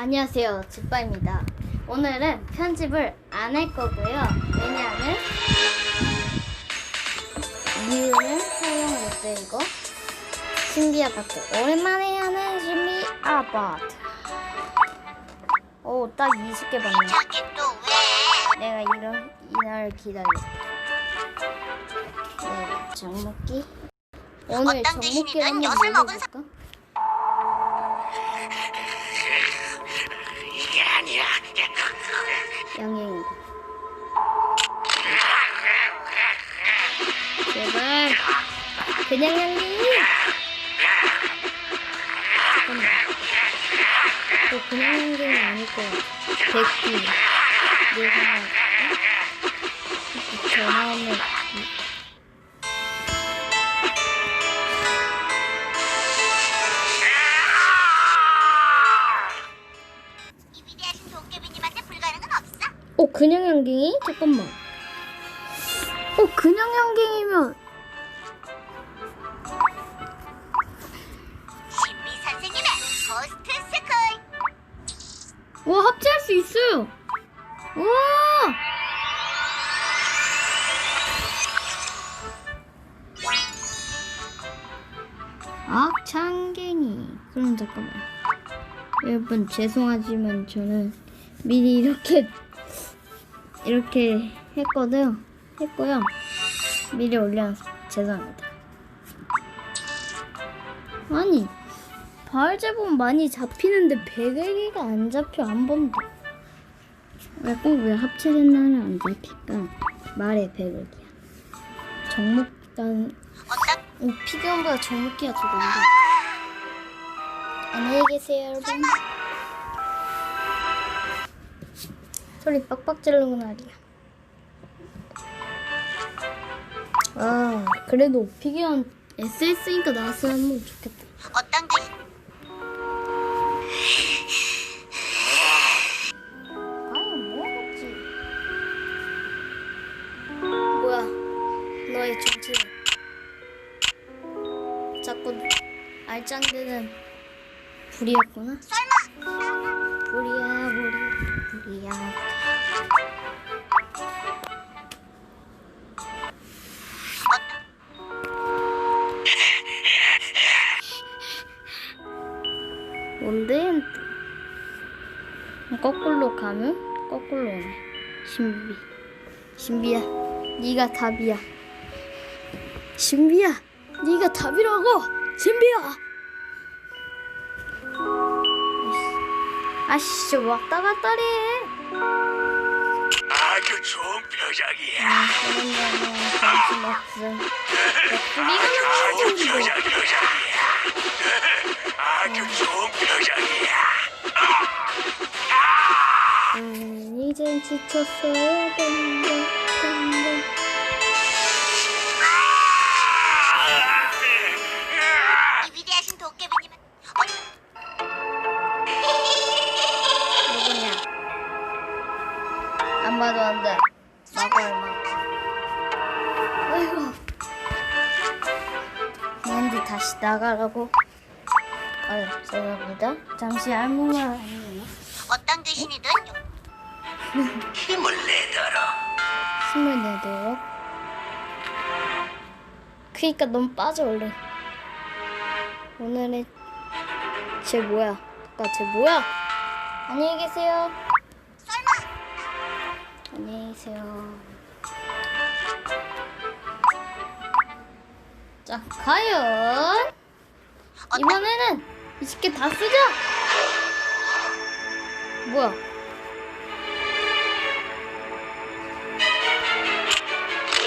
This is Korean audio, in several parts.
안녕하세요, 집바입니다. 오늘은 편집을 안 할 거고요. 왜냐하면 이유는 사용 못되고 신비 아 파트 오랜만에 하는 신비 아파트. 오, 딱 20개 봤네. 내가 이런 이날을 기다렸어. 네, 정목기. 오늘 어떤 정목기 귀신이든 한번 먹어볼까? 양양이다. 제발 그냥 양갱이. 잠깐만. 또 그냥 양갱이 아닐 거야. 백기. 내 생각. 전화 오면 그냥 양갱이? 잠깐만. 어 그냥 양갱이면 신비 선생님의 포스트 스쿨. 와 합체할 수 있어요. 와. 악창갱이. 그럼 잠깐만. 여러분 죄송하지만 저는 미리 이렇게 이렇게 했거든요. 했고요. 미리 올려서 죄송합니다. 아니 바을 제법 많이 잡히는데 100개가 안 잡혀 한 번도. 왜꼭왜 합체된다는 안 잡힐까? 말해 100개야. 정목단 오, 피규어보다 정목기가 더 난다. 안녕히 계세요 여러분. 소리 빡빡 지르는 날이야. 아 그래도 피규어 SS니까 나왔으면 좋겠다. 어떤 뭐겠지? 뭐야? 너의 정체는 자꾸 알짱대는 불이었구나. 설마 불이야, 불이야, 불이야. 뭔데? 거꾸로 가면 거꾸로 오네. 신비. 신비야, 네가 답이야. 신비야, 네가 답이라고. 신비야. 아씨, 저 왔다 갔다리 해. 아주 좋은 표정이야. 아, 아주 표정 표정이야. 아주 좋은 표정이야. 음, 이젠 지쳤어요. 뱅뱅, 뱅뱅. 이 위대하신 도깨비님은 어, 누구냐? 안 봐도 안 돼. 나가 얼마. 아이고. 랜디 다시 나가라고. 아유, 죄송합니다. 잠시 할머니 아니에요. 어떤 귀신이든 힘을 내더러. 힘을 내도록. 그니까 넌 빠져 얼른. 오늘의 쟤 뭐야? 아까 쟤 뭐야? 안녕히 계세요. 설마 안녕히 계세요. 자, 과연 이번에는 20개 다 쓰자. 뭐야?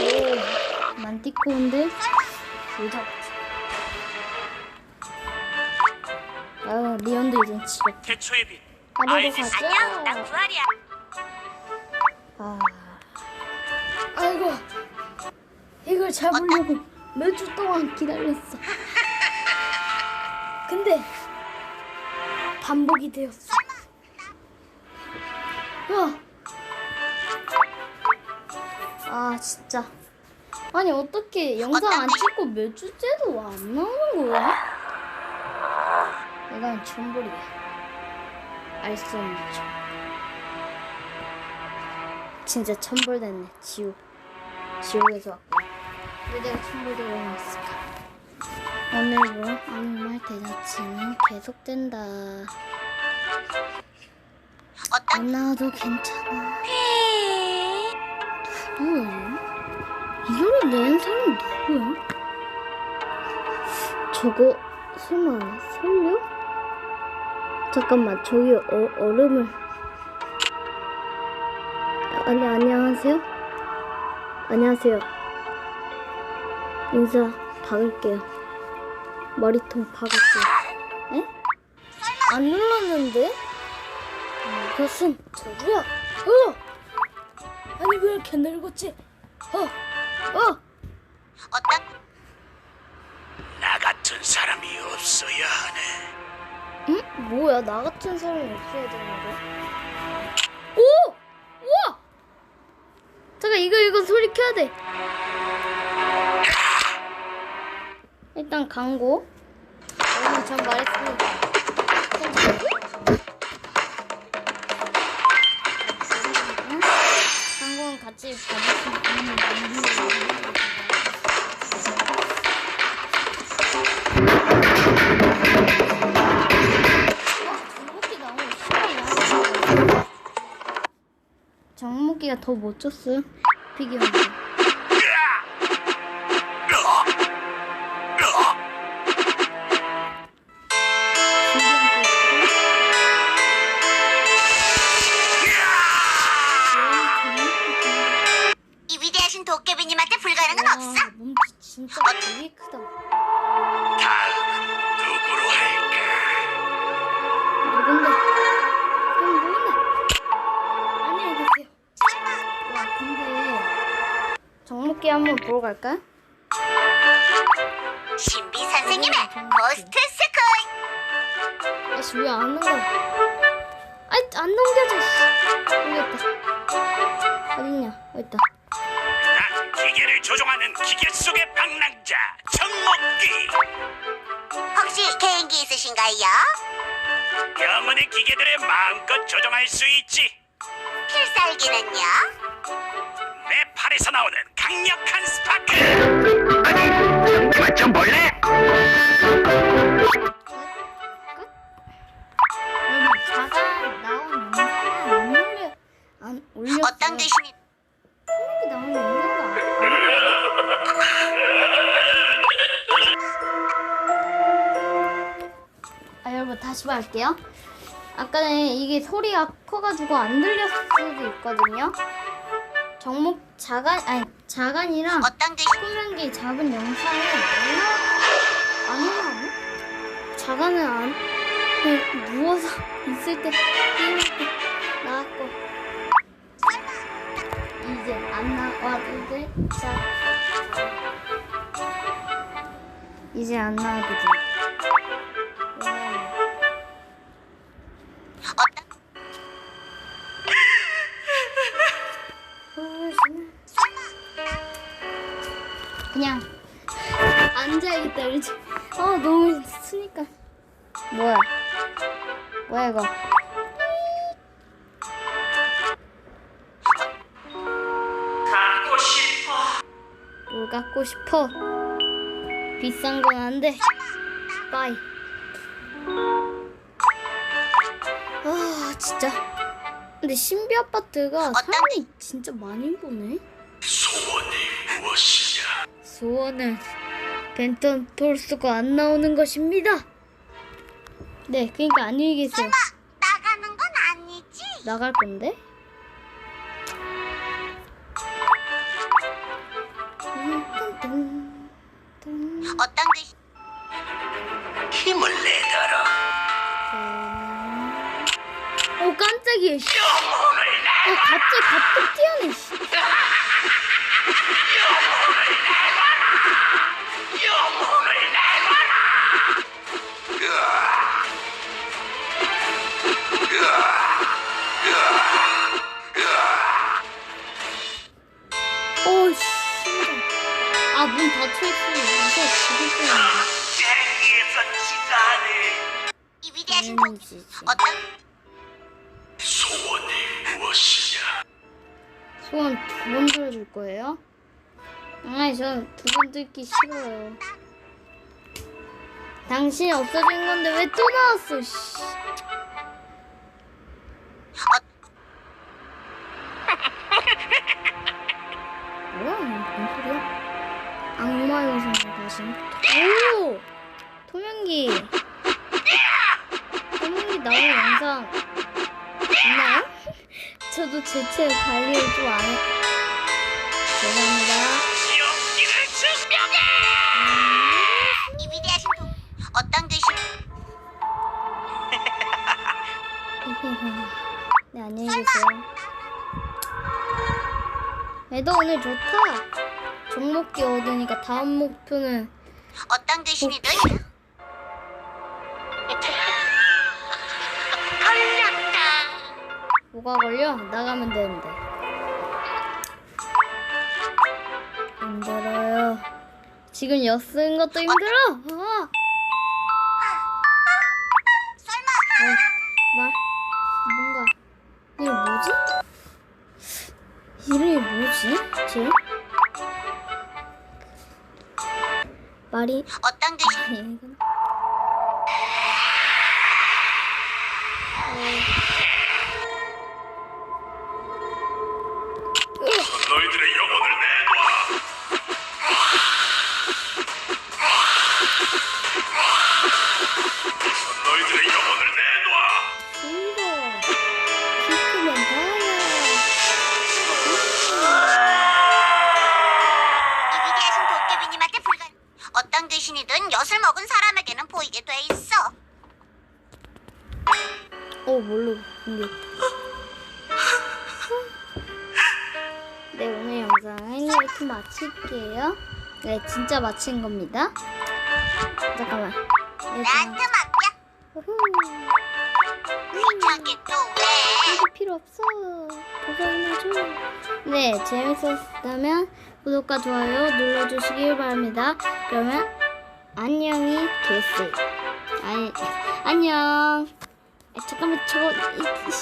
오, 만티코인데 보자. 아, 리언도 이제 집에 태초의 빛. 가자. 안녕 난 부활이야. 아, 아이고, 이걸 잡으려고 몇 주 동안 기다렸어. 근데 반복이 되었어. 와, 아 진짜. 아니 어떻게 영상 안 찍고 몇 주째도 안 나오는 거야? 이건 천불이야. 알 수 없는 척. 진짜 천벌됐네. 지옥. 지옥에서 왔고. 왜 내가 천벌되고 있을까? 오늘도 아무 말 대잔치는 계속된다. 어떤 안 나와도 괜찮아. 누구야? 이거를 낸 사람 누구야? 저거 설마 설려? 잠깐만 저기 어, 얼음을 아니 안녕하세요 안녕하세요 인사 박을게요 머리통 박을게요 에? 안 눌렀는데? 이것은 저거야 어! 아니 왜 이렇게 늙었지? 어! 어! 어떤 나 같은 사람이 없어야 하네. 응? 뭐야 나 같은 사람이 없어야 되는 거야? 오! 우와! 잠깐 이거 이거 소리 켜야 돼 일단 광고 오늘 전 말했습니다 광고는 같이 정목기 나오면 싫어요. 정목기가 더 멋졌어요. 비교하 정목기 한번 보러 갈까? 신비 선생님의 고스트 스쿨. 아씨 왜안 넘겨? 아이 안 넘겨져. 씨. 모르겠다. 어딨냐? 어딨다. 난 기계를 조종하는 기계 속의 방랑자 정목기. 혹시 개인기 있으신가요? 영혼의 기계들을 마음껏 조종할 수 있지. 필살기는요? 내 팔에서 나오는 강력한 스파크. 아니, 잠깐만 좀 볼래? 여러분 자가 나온 영상은 안 올려 안 올렸어요. 어떤 귀신이 이렇게 나온 영상도. 아 여러분 다시 말할게요. 아까는 이게 소리가 커가지고 안 들렸을 수도 있거든요. 정목 자간 아니 자간이랑 어떤 귀신 소면기 잡은 영상을 안 올라오나? 자간은 안 그냥 누워서 있을 때 게임할 때 나왔고 이제 안 나와도 돼. 자 이제 안 나와도 돼. 그냥 앉아야겠다 이러지. 아 너무 쓰니까. 뭐야? 뭐야 이거? 가고 싶어. 뭘 갖고 싶어? 비싼 건 안 돼. 빠이. 아 진짜. 근데 신비 아파트가 사람이 진짜 많이 보네. 소원이 무엇이냐? 소원은 벤턴 톨스가 안 나오는 것입니다. 네, 그러니까 안녕히 계세요. 나가는 건 아니지? 나갈 건데? 어떤 귀신 힘을 내더라. 어 깜짝이야. 씨. 어 갑자기 갑자기 뛰어내. 씨. 영혼을 어 씨. 아문 닫혀 있으면 이거 죽을 뻔했네. 쟁기에서 지다네. 이 위대하신 도 아니지. 어떤 소원이 무엇이냐? 소원 두번 들어줄 거예요? 아니 전 두 번 듣기 싫어요. 당신이 없어진 건데 왜 또 나왔어? 씨. 뭐야? 뭔 소리야? 악마 요소를 다시. 오! 토명기. 토명기 나오는 영상 있나요? 저도 제책 관리를 좀안 해. 죄송합니다. 네, 안녕히 계세요. 애도 오늘 좋다. 종목기 얻으니까 다음 목표는 어떤 뜻이든 걸렸다. 뭐가 걸려? 나가면 되는데. 힘들어요. 지금 엿 쓰는 것도 힘들어. 이름이 뭐지? 쟤? 말이 어떤 뜻이? 아니 이건 이게? 네 오늘 영상은 이렇게 마칠게요. 네 진짜 마친 겁니다. 잠깐만. 이거 나한테 맡겨. 귀찮게 또 왜? 이거 필요 없어. 보상이나 줘. 네, 재밌었다면 구독과 좋아요 눌러주시길 바랍니다. 그러면 안녕히 계세요. 아니, 안녕. 아, 잠깐만 저거 이- 이-